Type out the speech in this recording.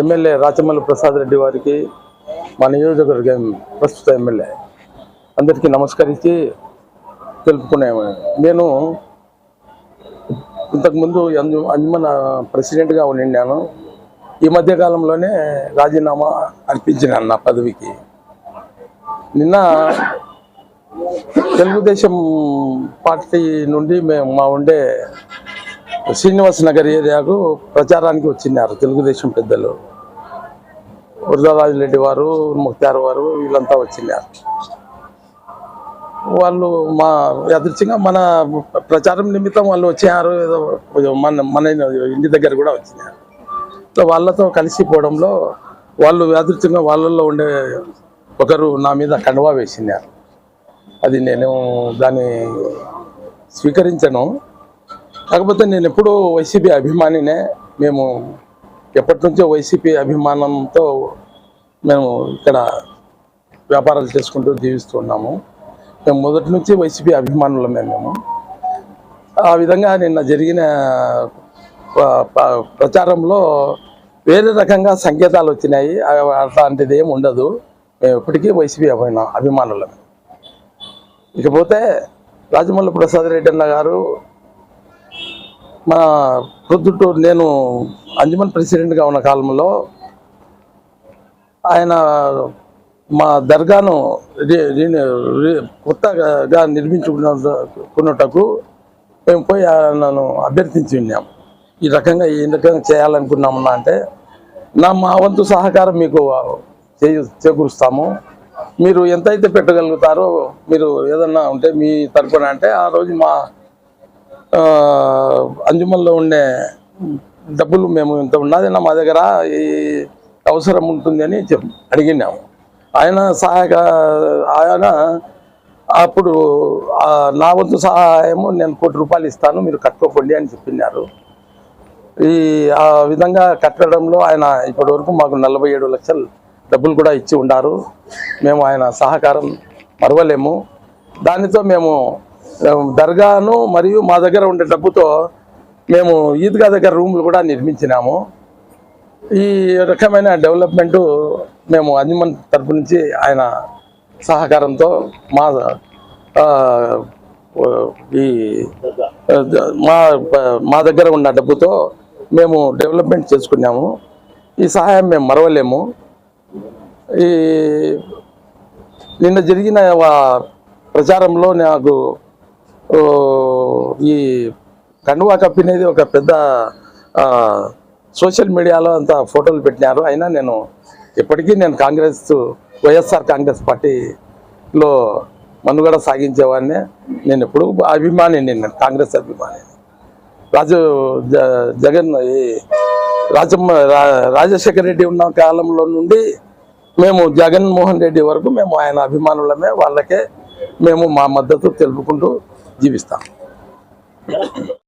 MLA Rachamalli Prasad Reddy వారికి మా నియోజకవర్గం ప్రస్తుత ఎమ్మెల్యే అందరికీ నమస్కరించి తెలుపుకునే నేను ఇంతకుముందు అంజు అంజుమన్ ప్రెసిడెంట్గా ఉండినాను ఈ మధ్య కాలంలోనే రాజీనామా అర్పించినాను నా పదవికి. నిన్న తెలుగుదేశం పార్టీ నుండి మేము మా ఉండే శ్రీనివాస్ నగర్ ఏరియాకు ప్రచారానికి వచ్చినారు తెలుగుదేశం పెద్దలు. వరదరాజు రెడ్డి వారు ముక్తార్ వారు వీళ్ళంతా వచ్చినారు. వాళ్ళు మా యాదృచ్ఛంగా మన ప్రచారం నిమిత్తం వాళ్ళు వచ్చారు ఏదో మన మన ఇంటి దగ్గర కూడా వచ్చినారు. సో వాళ్ళతో కలిసిపోవడంలో వాళ్ళు యాదృచ్ఛంగా వాళ్ళల్లో ఉండే ఒకరు నా మీద కండువా వేసినారు. అది నేను దాన్ని స్వీకరించను. కాకపోతే నేను ఎప్పుడూ వైసీపీ అభిమానినే. మేము ఎప్పటి నుంచో వైసీపీ అభిమానంతో మేము ఇక్కడ వ్యాపారాలు చేసుకుంటూ జీవిస్తున్నాము మేము మొదటి నుంచి వైసీపీ అభిమానులమే మేము. ఆ విధంగా నిన్న జరిగిన ప్రచారంలో వేరే రకంగా సంకేతాలు వచ్చినాయి. అట్లాంటిది ఏమి ఉండదు. మేము ఎప్పటికీ వైసీపీ అభిమాన అభిమానులమే. ఇకపోతే రాజమౌళి ప్రసాద్ రెడ్డి అన్న గారు మన ప్రొద్దుటూరు నేను అంజమన్ ప్రెసిడెంట్గా ఉన్న కాలంలో ఆయన మా దర్గాను రి- రి- కొత్తగా నిర్మించుకున్నటకు మేము పోయి ఆయనను అభ్యర్థించి ఉన్నాం ఈ రకంగా ఈ రకంగా చేయాలనుకున్నామన్నా అంటే నా మా వంతు సహకారం మీకు చేకూరుస్తాము. మీరు ఎంతైతే పెట్టగలుగుతారో మీరు ఏదన్నా ఉంటే మీ తరపున అంటే ఆ రోజు మా ఆ, అంజుమన్లో ఉండే డబ్బులు మేము ఇంత ఉన్నదైనా మా దగ్గర ఈ అవసరం ఉంటుంది అని చెప్ అడిగినాము. ఆయన సహాయక ఆయన అప్పుడు నా వంతు సహాయము నేను కోటి రూపాయలు ఇస్తాను మీరు కట్టుకోకండి అని చెప్పినారు. ఈ ఆ విధంగా కట్టడంలో ఆయన ఇప్పటి వరకు మాకు నలభై ఏడు లక్షలు డబ్బులు కూడా ఇచ్చి ఉన్నారు మేము ఆయన సహకారం మరవలేము. దానితో మేము దర్గాను మరియు మా దగ్గర ఉండే డబ్బుతో మేము ఈద్గా దగ్గర రూములు కూడా నిర్మించినాము. ఈ రకమైన డెవలప్మెంటు మేము అంజుమన్ తరపు నుంచి ఆయన సహకారంతో మా ఈ మా మా దగ్గర ఉన్న డబ్బుతో మేము డెవలప్మెంట్ చేసుకున్నాము. ఈ సహాయం మేము మరవలేము. ఈ నిన్న జరిగిన ప్రచారంలో నాకు ఈ కండువా కప్పినది ఒక పెద్ద సోషల్ మీడియాలో అంత ఫోటోలు పెట్టినారు. అయినా నేను ఇప్పటికీ నేను కాంగ్రెస్ వైఎస్ఆర్ కాంగ్రెస్ పార్టీలో మనుగడ సాగించేవాడిని. నేను ఎప్పుడు అభిమాని నేను కాంగ్రెస్ అభిమాని రాజు జ- జగన్ ఈ రాజమ్మ రాజశేఖర రెడ్డి ఉన్న కాలంలో నుండి మేము జగన్మోహన్ రెడ్డి వరకు మేము ఆయన అభిమానులమే వాళ్ళకే మేము మా మద్దతు తెలుపుకుంటూ జీవిస్తాం.